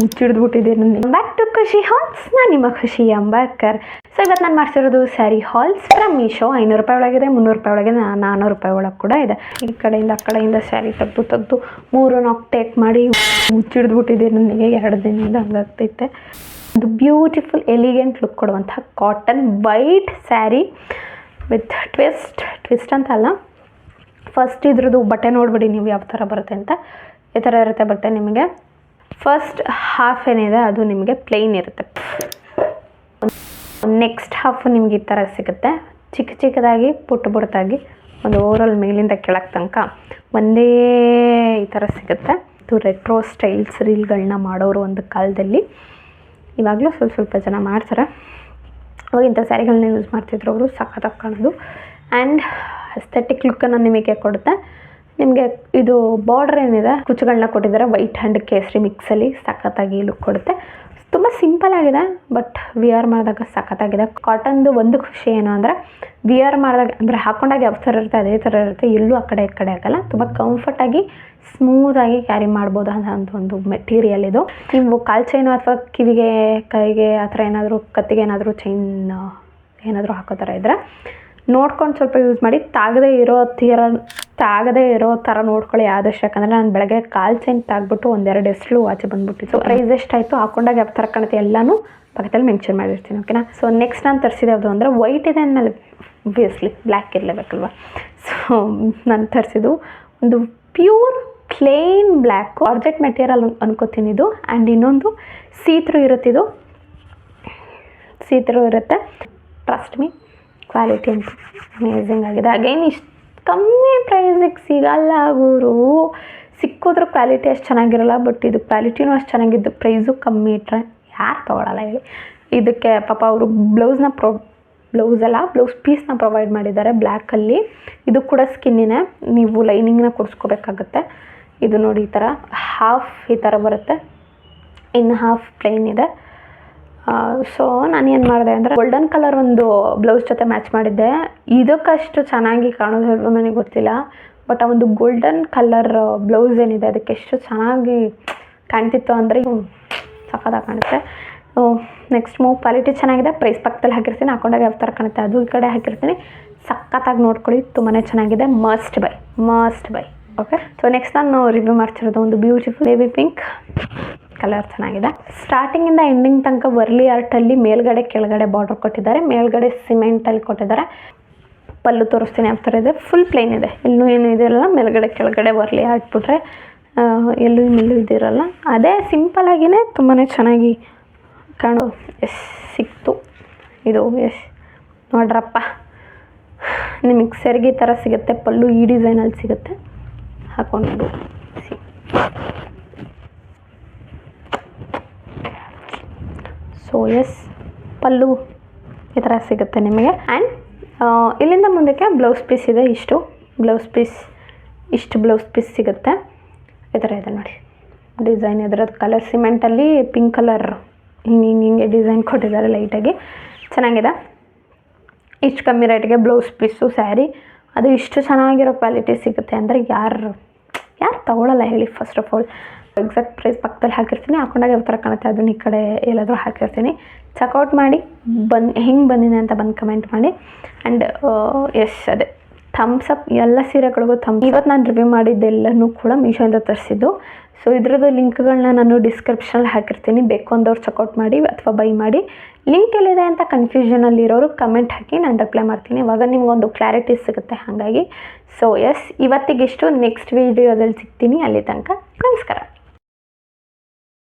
ಮುಚ್ಚಿಡ್ದ್ಬಿಟ್ಟಿದ್ದೀನಿ ನನಗೆ back to ಖುಷಿ halls ನಾನು ನಿಮ್ಮ ಖುಷಿ ಅಂಬಾಕರ್ ಸೊ ಇವತ್ತು ನಾನು ಮಾಡ್ಸಿರೋದು ಸ್ಯಾರಿ ಹಾಲ್ಸ್ ಫ್ರಮ್ ಮೀಶೋ ಐನೂರು ರೂಪಾಯಿ ಒಳಗಿದೆ, ಮುನ್ನೂರು ರೂಪಾಯಿ ಒಳಗೆ ನಾನ್ನೂರು ರೂಪಾಯಿ ಒಳಗೆ ಕೂಡ ಇದೆ. ಈ ಕಡೆಯಿಂದ, ಆ ಕಡೆಯಿಂದ ಸ್ಯಾರಿ ತೆಗೆದು ತೆಗೆದು, ಮೂರು ನಾಲ್ಕು ಟೇಕ್ ಮಾಡಿ ಮುಚ್ಚಿಡ್ದ್ಬಿಟ್ಟಿದ್ದೀನಿ ನನಗೆ. ಎರಡು ದಿನದಿಂದ ಹಂಗಾಗ್ತೈತೆ. ಒಂದು ಬ್ಯೂಟಿಫುಲ್ ಎಲಿಗೆಂಟ್ ಲುಕ್ ಕೊಡುವಂಥ cotton white sari with twist twist ಅಂತ ಅಲ್ಲ. ಫಸ್ಟ್ ಇದ್ರದ್ದು ಬಟ್ಟೆ ನೋಡಿಬಿಡಿ ನೀವು ಯಾವ ಥರ ಬರುತ್ತೆ ಅಂತ. ಈ ಥರ ಇರುತ್ತೆ ಬಟ್ಟೆ ನಿಮಗೆ. ಫಸ್ಟ್ ಹಾಫ್ ಏನಿದೆ, ಅದು ನಿಮಗೆ ಪ್ಲೇನ್ ಇರುತ್ತೆ. ನೆಕ್ಸ್ಟ್ ಹಾಫ್ ನಿಮ್ಗೆ ಈ ಥರ ಸಿಗುತ್ತೆ. ಚಿಕ್ಕ ಚಿಕ್ಕದಾಗಿ, ಪುಟ್ಟ ಪುಟ್ಟದಾಗಿ ಒಂದು ಓವರಾಲ್ ಮೇಲಿಂದ ಕೆಳಗೆ ತನಕ ಒಂದೇ ಈ ಥರ ಸಿಗುತ್ತೆ. ಇದು ರೆಟ್ರೋ ಸ್ಟೈಲ್ಸ್ ರೀಲ್ಗಳನ್ನ ಮಾಡೋರು ಒಂದು ಕಾಲದಲ್ಲಿ. ಇವಾಗಲೂ ಸ್ವಲ್ಪ ಸ್ವಲ್ಪ ಜನ ಮಾಡ್ತಾರೆ. ಅವಾಗ ಇಂಥ ಸ್ಯಾರಿಗಳನ್ನ ಯೂಸ್ ಮಾಡ್ತಿದ್ರು ಅವರು ಸಖತ್ತಾಗಿ ಕಾಣೋದು. ಆ್ಯಂಡ್ ಅಸ್ಥೆಟಿಕ್ ಲುಕ್ಕನ್ನು ನಿಮಗೆ ಕೊಡುತ್ತೆ. ನಿಮಗೆ ಇದು ಬಾರ್ಡರ್ ಏನಿದೆ ಕುಚ್ಚುಗಳನ್ನ ಕೊಟ್ಟಿದ್ದಾರೆ ವೈಟ್ ಹ್ಯಾಂಡ್ ಕೇಸರಿ ಮಿಕ್ಸಲ್ಲಿ ಸಖತ್ತಾಗಿ ಲುಕ್ ಕೊಡುತ್ತೆ. ತುಂಬ ಸಿಂಪಲ್ ಆಗಿದೆ ಬಟ್ ವಿಯರ್ ಮಾಡಿದಾಗ ಸಖತ್ತಾಗಿದೆ. ಕಾಟನ್ದು ಒಂದು ಖುಷಿ ಏನು ಅಂದರೆ ವಿಯರ್ ಮಾಡಿದಾಗ, ಅಂದರೆ ಹಾಕೊಂಡಾಗ ಯಾವ ಥರ ಇರುತ್ತೆ, ಅದೇ ಥರ ಇರುತ್ತೆ. ಎಲ್ಲೂ ಆ ಕಡೆ ಈ ಕಡೆ ಆಗಲ್ಲ ತುಂಬ ಕಂಫರ್ಟಾಗಿ ಸ್ಮೂತಾಗಿ ಕ್ಯಾರಿ ಮಾಡ್ಬೋದು ಅಂತ ಒಂದು ಮೆಟೀರಿಯಲ್ ಇದು. ನೀವು ಕಾಲು ಚೈನು ಅಥವಾ ಕಿವಿಗೆ, ಕೈಗೆ ಆ ಥರ ಏನಾದರೂ, ಕತ್ತಿಗೆ ಏನಾದರೂ ಚೈನ್ ಏನಾದರೂ ಹಾಕೋ ಥರ ಇದ್ದರೆ ನೋಡ್ಕೊಂಡು ಸ್ವಲ್ಪ ಯೂಸ್ ಮಾಡಿ ತಾಗದೇ ಇರೋ ತೀರ, ತಾಗದೇ ಇರೋ ಥರ ನೋಡ್ಕೊಳ್ಳಿ ಆದಷ್ಟು ಯಾಕಂದರೆ ನಾನು ಬೆಳಗ್ಗೆ ಕಾಲು ಚೈನ್ ತಾಗ್ಬಿಟ್ಟು ಒಂದೆರಡು ಎಸ್ಳು ಆಚೆ ಸೊ ಪ್ರೈಸ್ ಎಷ್ಟಾಯಿತು ಹಾಕೊಂಡಾಗ ಯಾವ ಥರ ಕಾಣುತ್ತೆ ಎಲ್ಲನೂ ಪಕ್ಕದಲ್ಲಿ ಮೆನ್ಷನ್ ಮಾಡಿರ್ತೀನಿ ಓಕೆನಾ ಸೊ ನೆಕ್ಸ್ಟ್ ನಾನು ತರಿಸಿದೆ ಯಾವುದು ಅಂದರೆ ವೈಟ್ ಇದೆ ಅಂದಮೇಲೆ ಒಬ್ವಿಯಸ್ಲಿ ಬ್ಲ್ಯಾಕ್ ಇರಲೇಬೇಕಲ್ವ? ಸೊ ನಾನು ತರಿಸಿದ್ದು ಒಂದು pure plain black georgette material ಅನ್ಕೋತೀನಿ ಇದು. ಆ್ಯಂಡ್ ಇನ್ನೊಂದು ಸೀತ್ರು ಇರುತ್ತಿದು ಸೀತ್ರು ಇರುತ್ತೆ. ಟ್ರಸ್ಟ್ ಮೀ ಕ್ವಾಲಿಟಿ ಅಂತೂ ಅಮೇಝಿಂಗ್ ಆಗಿದೆ. ಅಗೇನ್ ಇಷ್ಟು ಕಮ್ಮಿ ಪ್ರೈಸಿಗೆ ಸಿಗಲ್ಲ ಗುರು. ಸಿಕ್ಕೋದ್ರ ಕ್ವಾಲಿಟಿ ಅಷ್ಟು ಚೆನ್ನಾಗಿರಲ್ಲ ಬಟ್ ಇದು ಕ್ವಾಲಿಟಿನೂ ಅಷ್ಟು ಚೆನ್ನಾಗಿದ್ದು ಪ್ರೈಸು ಕಮ್ಮಿ ಇಟ್ಟರೆ ಯಾರು ತೊಗೊಳಲ್ಲ ಹೇಳಿ. ಇದಕ್ಕೆ ಪಾಪ ಅವರು ಬ್ಲೌಸ್ನ ಪ್ರೊ ಬ್ಲೌಸ್ ಬ್ಲೌಸ್ ಪೀಸ್ನ ಪ್ರೊವೈಡ್ ಮಾಡಿದ್ದಾರೆ ಬ್ಲ್ಯಾಕಲ್ಲಿ ಇದು ಕೂಡ ಸ್ಕಿನ್ನಿನೇ ನೀವು ಲೈನಿಂಗ್ನ ಕೊಡಿಸ್ಕೋಬೇಕಾಗತ್ತೆ. ಇದು ನೋಡಿ ಈ ಥರ ಹಾಫ್ ಈ ಥರ ಬರುತ್ತೆ. ಇನ್ನು ಹಾಫ್ ಪ್ಲೈನ್ ಇದೆ. ಸೊ ನಾನು ಏನು ಮಾಡಿದೆ ಅಂದರೆ ಗೋಲ್ಡನ್ ಕಲರ್ ಒಂದು ಬ್ಲೌಸ್ ಜೊತೆ ಮ್ಯಾಚ್ ಮಾಡಿದ್ದೆ. ಇದಕ್ಕಷ್ಟು ಚೆನ್ನಾಗಿ ಕಾಣೋದು ನನಗೆ ಗೊತ್ತಿಲ್ಲ. ಬಟ್ ಆ ಒಂದು ಗೋಲ್ಡನ್ ಕಲರ್ ಬ್ಲೌಸ್ ಏನಿದೆ, ಅದಕ್ಕೆ ಎಷ್ಟು ಚೆನ್ನಾಗಿ ಕಾಣ್ತಿತ್ತು ಅಂದರೆ ಸಖತ್ತಾಗಿ ಕಾಣುತ್ತೆ. ನೆಕ್ಸ್ಟ್ ಮೂವ್ ಕ್ವಾಲಿಟಿ ಚೆನ್ನಾಗಿದೆ. ಪ್ರೈಸ್ ಪಕ್ಕದಲ್ಲಿ ಹಾಕಿರ್ತೀನಿ. ಹಾಕೊಂಡಾಗ ಯಾವ ಥರ ಕಾಣುತ್ತೆ ಅದು ಈ ಕಡೆ ಹಾಕಿರ್ತೀನಿ. ಸಖತ್ತಾಗಿ ನೋಡ್ಕೊಳ್ಳಿ. ತುಂಬಾ ಚೆನ್ನಾಗಿದೆ. Must buy must buy okay so next ನಾನು ರಿವ್ಯೂ ಮಾಡ್ತಿರೋದು ಒಂದು ಬ್ಯೂಟಿಫುಲ್ ಬೇಬಿ ಪಿಂಕ್ ಕಲರ್ ಚೆನ್ನಾಗಿದೆ. ಸ್ಟಾರ್ಟಿಂಗಿಂದ ಎಂಡಿಂಗ್ ತನಕ ವರ್ಲಿ ಆರ್ಟಲ್ಲಿ ಮೇಲ್ಗಡೆ ಕೆಳಗಡೆ ಬಾರ್ಡರ್ ಕೊಟ್ಟಿದ್ದಾರೆ. ಮೇಲ್ಗಡೆ ಸಿಮೆಂಟಲ್ಲಿ ಕೊಟ್ಟಿದ್ದಾರೆ. ಪಲ್ಲು ತೋರಿಸ್ತೀನಿ ಆ ಇದೆ. ಫುಲ್ ಪ್ಲೇನ್ ಇದೆ. ಎಲ್ಲೂ ಏನು ಇದಿರಲ್ಲ. ಮೇಲ್ಗಡೆ ಕೆಳಗಡೆ ವರ್ಲಿ ಆರ್ಟ್ಬಿಟ್ರೆ ಎಲ್ಲೂ ಮಿಲ್ಲು ಇದಿರಲ್ಲ. ಅದೇ ಸಿಂಪಲ್ ಆಗಿನೇ ತುಂಬಾ ಚೆನ್ನಾಗಿ ಕಾಣೋ. ಎಸ್ ಸಿಕ್ತು. ಇದು ಎಸ್ ನೋಡ್ರಪ್ಪ. ನಿಮಗೆ ಸೆರಗಿ ಥರ ಸಿಗುತ್ತೆ. ಪಲ್ಲು ಈ ಡಿಸೈನಲ್ಲಿ ಸಿಗುತ್ತೆ. ಹಾಕೊಂಡು ಸಿ ಸೊ ಎಸ್. ಪಲ್ಲು ಈ ಥರ ಸಿಗುತ್ತೆ ನಿಮಗೆ. ಆ್ಯಂಡ್ ಇಲ್ಲಿಂದ ಮುಂದಕ್ಕೆ ಬ್ಲೌಸ್ ಪೀಸ್ ಇದೆ ಇಷ್ಟು. ಬ್ಲೌಸ್ ಪೀಸ್ ಇಷ್ಟು ಬ್ಲೌಸ್ ಪೀಸ್ ಸಿಗುತ್ತೆ. ಈ ಥರ ಇದೆ ನೋಡಿ. ಡಿಸೈನ್ ಇದರದ್ದು ಕಲರ್ ಸಿಮೆಂಟಲ್ಲಿ ಪಿಂಕ್ ಕಲರ್ ಹಿಂಗೆ ಹಿಂಗೆ ಹಿಂಗೆ ಡಿಸೈನ್ ಕೊಟ್ಟಿದ್ದಾರೆ ಲೈಟಾಗಿ ಚೆನ್ನಾಗಿದೆ. ಇಷ್ಟು ಕಮ್ಮಿ ರೇಟ್ಗೆ ಬ್ಲೌಸ್ ಪೀಸು ಸ್ಯಾರಿ ಅದು ಇಷ್ಟು ಚೆನ್ನಾಗಿರೋ ಕ್ವಾಲಿಟಿ ಸಿಗುತ್ತೆ ಅಂದರೆ ಯಾರು ಯಾರು ತಗೊಳ್ಳಲ್ಲ ಹೇಳಿ first of all exact price ಪಕ್ಕದಲ್ಲಿ ಹಾಕಿರ್ತೀನಿ. ಹಾಕೊಂಡಾಗ ಯಾವ ಥರ ಕಾಣುತ್ತೆ ಅದನ್ನ ಈ ಕಡೆ ಎಲ್ಲಾದರೂ ಹಾಕಿರ್ತೀನಿ. ಚೆಕ್ಔಟ್ ಮಾಡಿ, ಬಂದು, ಹೆಂಗೆ ಬಂದಿದೆ ಅಂತ ಬಂದು ಕಮೆಂಟ್ ಮಾಡಿ. ಆ್ಯಂಡ್ ಎಸ್ ಅದೇ. ಥಮ್ಸ್ ಅಪ್ ಎಲ್ಲ ಸೀರೆಗಳಿಗೂ ಥಮ್ ಇವತ್ತು ನಾನು ರಿವ್ಯೂ ಮಾಡಿದ್ದೆಲ್ಲನೂ ಕೂಡ ಮೀಶೋಯಿಂದ ತರಿಸಿದ್ದು. ಸೊ ಇದ್ರದ್ದು ಲಿಂಕ್ಗಳನ್ನ ನಾನು ಡಿಸ್ಕ್ರಿಪ್ಷನಲ್ಲಿ ಹಾಕಿರ್ತೀನಿ. ಬೇಕು ಅಂದವ್ರು ಚೆಕ್ಔಟ್ ಮಾಡಿ ಅಥವಾ ಬೈ ಮಾಡಿ. ಲಿಂಕ್ ಎಲ್ಲಿದೆ ಅಂತ ಕನ್ಫ್ಯೂಷನಲ್ಲಿ ಇರೋರು ಕಮೆಂಟ್ ಹಾಕಿ ನಾನು ರಿಪ್ಲೈ ಮಾಡ್ತೀನಿ. ಇವಾಗ ನಿಮ್ಗೊಂದು ಕ್ಲಾರಿಟಿ ಸಿಗುತ್ತೆ ಹಾಗಾಗಿ. ಸೊ ಎಸ್ ಇವತ್ತಿಗಿಷ್ಟು ನೆಕ್ಸ್ಟ್ ವೀಡಿಯೋದಲ್ಲಿ ಸಿಗ್ತೀನಿ. ಅಲ್ಲಿ ತನಕ ನಮಸ್ಕಾರ.